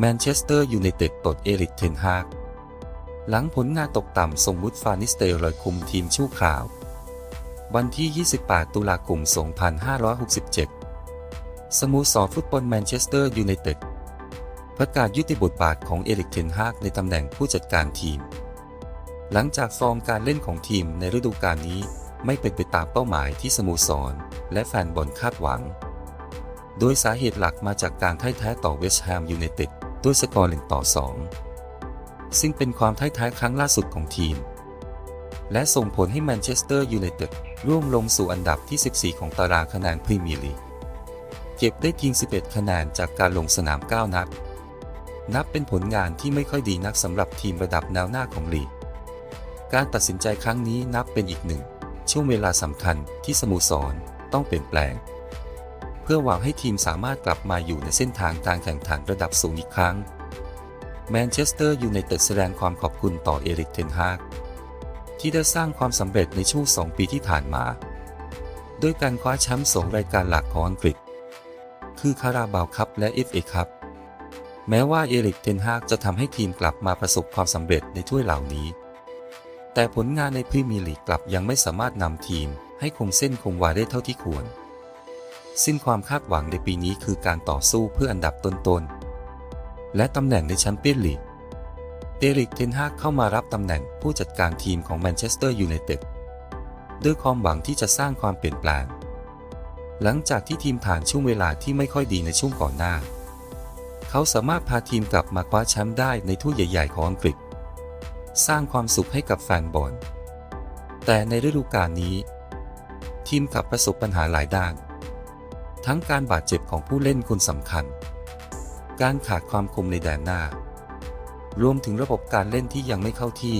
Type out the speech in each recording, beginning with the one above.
แมนเชสเตอร์ยูไนเต็ดปลดเอริกเทนฮากหลังผลงานตกต่ำส่งวุฒฟานิสเตอร์ลอยคุมทีมชั่วคราว วันที่ 28 ตุลาคม 2567 สโมสรฟุตบอลแมนเชสเตอร์ยูไนเต็ดประกาศยุติบทบาทของเอริกเทนฮากในตำแหน่งผู้จัดการทีม หลังจากฟอร์มการเล่นของทีมในฤดูกาลนี้ไม่เป็นไปตามเป้าหมายที่สโมสร และแฟนบอลคาดหวัง โดยสาเหตุหลักมาจากการท่ายแท้ต่อเวสต์แฮมยูไนเต็ด ด้วยสกอร์1ต่อ 2 ซึ่งเป็นความท่ายท้ายครั้งล่าสุดของทีม และส่งผลให้แมนเชสเตอร์ยูไนเต็ดร่วงลงสู่อันดับที่ 14 ของตารางคะแนนพรีเมียร์ลีก เก็บได้เพียง 11 คะแนนจากการลงสนาม 9 นัด นับเป็นผลงานที่ไม่ค่อยดีนักสำหรับทีมระดับแนวหน้าของลีก การตัดสินใจครั้งนี้นับเป็นอีกหนึ่ง ช่วงเวลาสำคัญที่สโมสรต้องเปลี่ยนแปลง พื่อหวังให้ทีมสามารถกลับมาอยู่ในเส้นทางการแข่งขันระดับสูงอีกครั้ง แมนเชสเตอร์ยูไนเต็ดแสดงความขอบคุณต่อเอริกเทนฮากที่ได้สร้างความสำเร็จในช่วงสองปีที่ผ่านมา ด้วยการคว้าแชมป์สองรายการหลักของอังกฤษ คือคาราบาวคัพและ FA คัพแม้ว่าเอริกเทนฮากจะทำให้ทีมกลับมาประสบความสำเร็จในถ้วยเหล่านี้ แต่ผลงานในพรีเมียร์ลีกกลับยังไม่สามารถนำทีมให้คงเส้นคงวาได้เท่าที่ควร ซึ่งความคาดหวังในปีนี้คือการต่อสู้เพื่ออันดับต้นๆ และตำแหน่งในแชมเปี้ยนลีกเอริก เทนฮากเข้ามารับตำแหน่งผู้จัดการทีมของแมนเชสเตอร์ยูไนเต็ดด้วยความหวังที่จะสร้างความเปลี่ยนแปลง หลังจากที่ทีมผ่านช่วงเวลาที่ไม่ค่อยดีในช่วงก่อนหน้า เขาสามารถพาทีมกลับมาคว้าแชมป์ได้ในถ้วยใหญ่ ๆ ของอังกฤษ สร้างความสุขให้กับแฟนบอล แต่ในฤดูกาลนี้ ทีมกลับประสบปัญหาหลายด้าน ทั้งการบาดเจ็บของผู้เล่นคนสำคัญ การขาดความคมในแดนหน้า รวมถึงระบบการเล่นที่ยังไม่เข้าที่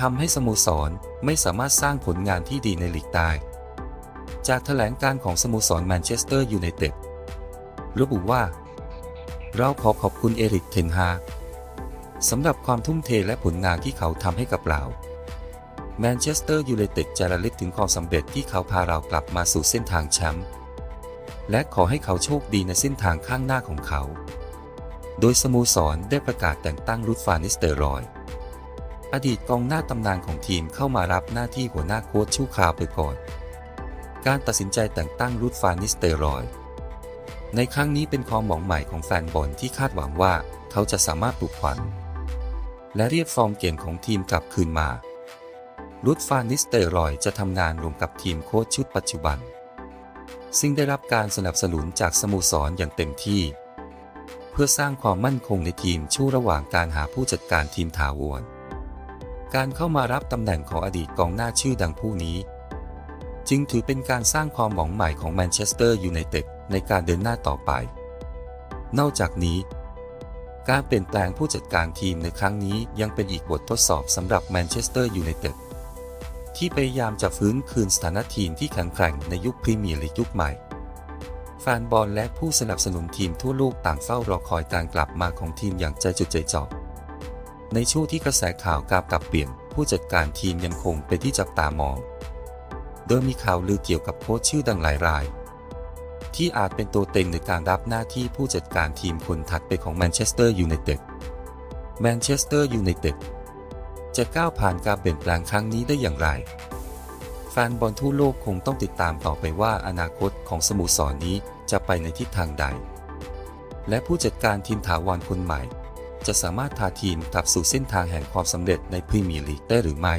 ทำให้สโมสรไม่สามารถสร้างผลงานที่ดีในลีกได้ จากแถลงการของสโมสรแมนเชสเตอร์ยูไนเต็ดระบุว่า เราขอขอบคุณเอริกเทนฮาสำหรับความทุ่มเทและผลงานที่เขาทำให้กับเราแมนเชสเตอร์ยูไนเต็ดจะระลึกถึงความสำเร็จที่เขาพาเรากลับมาสู่เส้นทางแชมป์ และขอให้เขาโชคดีในเส้นทางข้างหน้าของเขา โดยสโมสรได้ประกาศแต่งตั้งรุดฟานิสเตอรอย อดีตกองหน้าตำนานของทีมเข้ามารับหน้าที่หัวหน้าโค้ชชั่วคาวไปก่อน การตัดสินใจแต่งตั้งรุดฟานิสเตอรอย ในครั้งนี้เป็นความหวังใหม่ของแฟนบอลที่คาดหวังว่าเขาจะสามารถปลุกขวัญและเรียกฟอร์มเก่งของทีมกลับคืนมารุดฟานิสเตอรอยจะทำงานรวมกับทีมโค้ชชุดปัจจุบัน ซึ่งได้รับการสนับสนุนจากสโมสรอย่างเต็มที่ เพื่อสร้างความมั่นคงในทีมช่วงระหว่างการหาผู้จัดการทีมถาวร การเข้ามารับตำแหน่งของอดีตกองหน้าชื่อดังผู้นี้ จึงถือเป็นการสร้างความหวังใหม่ของแมนเชสเตอร์ยูไนเต็ดในการเดินหน้าต่อไป นอกจากนี้ การเปลี่ยนแปลงผู้จัดการทีมในครั้งนี้ยังเป็นอีกบททดสอบสำหรับแมนเชสเตอร์ยูไนเต็ด ที่พยายามจะฟื้นคืนสถานะทีมที่แข็งแกร่งในยุคพรีเมียร์ลีกยุคใหม่ แฟนบอลและผู้สนับสนุนทีมทั่วโลกต่างเฝ้ารอคอยการกลับมาของทีมอย่างใจจดใจจ่อในช่วงที่กระแสข่าวการกลับเปลี่ยน ผู้จัดการทีมยังคงเป็นที่จับตามอง โดยมีข่าวลือเกี่ยวกับโค้ชชื่อดังหลายราย ที่อาจเป็นตัวเต็งในการรับหน้าที่ผู้จัดการทีมคนถัดไปของแมนเชสเตอร์ยูไนเต็ดแมนเชสเตอร์ยูไนเต็ด จะก้าวผ่านการเปลี่ยนแปลงครั้งนี้ได้อย่างไร แฟนบอลทั่วโลกคงต้องติดตามต่อไปว่าอนาคตของสโมสรนนี้จะไปในทิศทางใด และผู้จัดการทีมถาวรคนใหม่ จะสามารถพาทีมกลับสู่เส้นทางแห่งความสำเร็จในพรีเมียร์ลีกได้หรือไม่